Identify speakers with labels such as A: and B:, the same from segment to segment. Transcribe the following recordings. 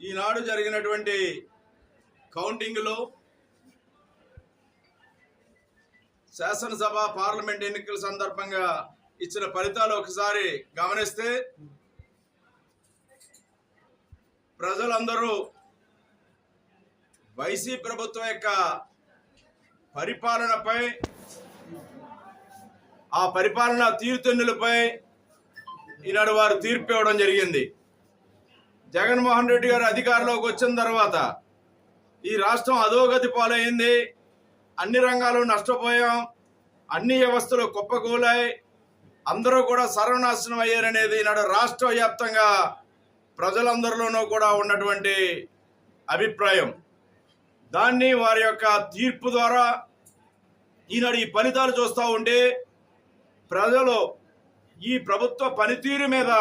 A: ఈనాడు జరిగినటువంటి కౌంటింగ్లో శాసనసభ పార్లమెంట్ ఎన్నికల సందర్భంగా ఇచ్చిన ఫలితాలు ఒకసారి గమనిస్తే ప్రజలందరూ వైసీ ప్రభుత్వం యొక్క పరిపాలనపై ఆ పరిపాలన తీరుతెన్నులపై ఈనాడు వారు తీర్పు ఇవ్వడం జరిగింది. జగన్మోహన్ రెడ్డి గారు అధికారంలోకి వచ్చిన తర్వాత ఈ రాష్ట్రం అధోగతి పాలైంది. అన్ని రంగాలు నష్టపోయాం. అన్ని వ్యవస్థలు కుప్పకూలాయి. అందరూ కూడా సర్వనాశనం అయ్యారనేది ఈనాడు రాష్ట్ర వ్యాప్తంగా ప్రజలందరిలోనూ కూడా ఉన్నటువంటి అభిప్రాయం. దాన్ని వారి యొక్క తీర్పు ద్వారా ఈనాడు ఈ ఫలితాలు చూస్తూ ఉంటే ప్రజలు ఈ ప్రభుత్వ పనితీరు మీద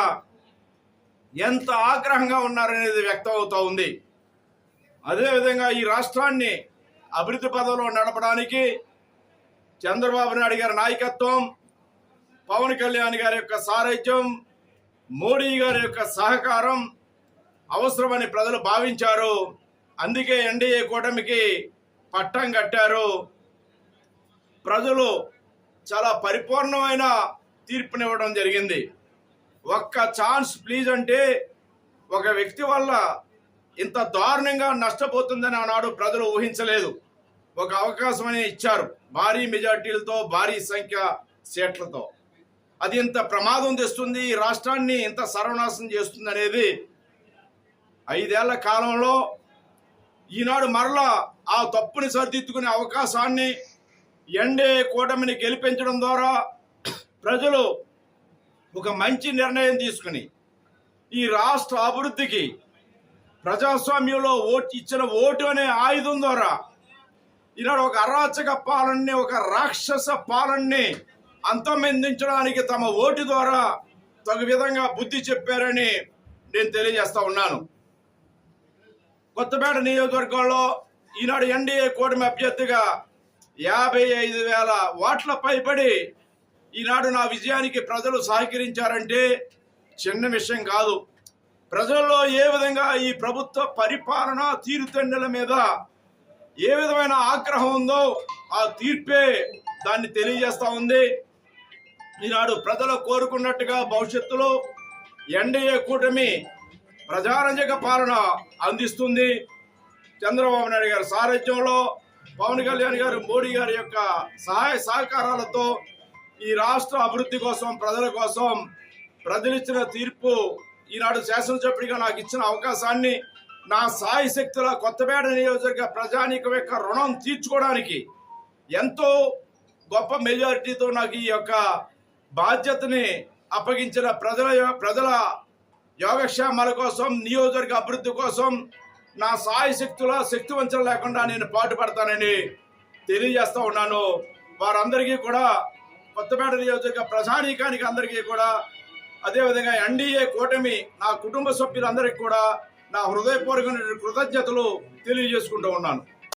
A: ఎంత ఆగ్రహంగా ఉన్నారనేది వ్యక్తం అవుతూ ఉంది. అదేవిధంగా ఈ రాష్ట్రాన్ని అభివృద్ధి పదంలో నడపడానికి చంద్రబాబు నాయుడు గారి నాయకత్వం పవన్ కళ్యాణ్ గారి యొక్క సారథ్యం మోడీ గారి యొక్క సహకారం అవసరమని ప్రజలు భావించారు. అందుకే ఎన్డీఏ కూటమికి పట్టం కట్టారు. ప్రజలు చాలా పరిపూర్ణమైన తీర్పునివ్వడం జరిగింది. ఒక్క ఛాన్స్ ప్లీజ్ అంటే ఒక వ్యక్తి వల్ల ఇంత దారుణంగా నష్టపోతుందని ఆనాడు ప్రజలు ఊహించలేదు. ఒక అవకాశం అని ఇచ్చారు భారీ మెజార్టీలతో భారీ సంఖ్య సీట్లతో. అది ఇంత ప్రమాదం తెస్తుంది ఈ రాష్ట్రాన్ని ఇంత సర్వనాశనం చేస్తుంది అనేది ఐదేళ్ళ కాలంలో ఈనాడు మరలా ఆ తప్పుని సరిదిద్దుకునే అవకాశాన్ని ఎండే కూటమిని గెలిపించడం ద్వారా ప్రజలు ఒక మంచి నిర్ణయం తీసుకుని ఈ రాష్ట్ర అభివృద్ధికి ప్రజాస్వామ్యంలో ఓటు ఇచ్చిన ఓటు అనే ఆయుధం ద్వారా ఈనాడు ఒక అరాచక పాలనని ఒక రాక్షస పాలనని అంతమొందించడానికి తమ ఓటు ద్వారా తగు విధంగా బుద్ధి చెప్పారని నేను తెలియజేస్తా ఉన్నాను. కొత్తపేట నియోజకవర్గంలో ఈనాడు ఎన్డీఏ కూటమి అభ్యర్థిగా యాభై ఐదు వేల ఓట్ల పైబడి ఈనాడు నా విజయానికి ప్రజలు సహకరించారంటే చిన్న విషయం కాదు. ప్రజల్లో ఏ విధంగా ఈ ప్రభుత్వ పరిపాలన తీరుతండల మీద ఏ విధమైన ఆగ్రహం ఉందో ఆ తీర్పే దాన్ని తెలియజేస్తా ఉంది. ఈనాడు ప్రజలు కోరుకున్నట్టుగా భవిష్యత్తులో ఎన్డీఏ కూటమి ప్రజారంజక పాలన అందిస్తుంది. చంద్రబాబు నాయుడు గారి సారథ్యంలో పవన్ కళ్యాణ్ గారు మోడీ గారి యొక్క సహాయ సహకారాలతో ఈ రాష్ట్ర అభివృద్ధి కోసం ప్రజల కోసం ప్రజలు ఇచ్చిన తీర్పు ఈనాడు శాసనసభ్యుడిగా నాకు ఇచ్చిన అవకాశాన్ని నా సాయి శక్తుల కొత్తపేట నియోజకవర్గ ప్రజానీకం యొక్క రుణం తీర్చుకోవడానికి ఎంతో గొప్ప మెజారిటీతో నాకు ఈ యొక్క బాధ్యతని అప్పగించిన ప్రజల ప్రజల యోగక్షేమాల కోసం నియోజకవర్గ అభివృద్ధి కోసం నా సాయి శక్తుల శక్తి వంచన లేకుండా నేను పాటుపడతానని తెలియజేస్తూ ఉన్నాను. వారందరికీ కూడా కొత్తపేట నియోజకవర్గ ప్రజానీకానికి అందరికీ కూడా అదేవిధంగా ఎన్డీఏ కూటమి నా కుటుంబ సభ్యులందరికీ కూడా నా హృదయపూర్వక కృతజ్ఞతలు తెలియజేసుకుంటూ ఉన్నాను.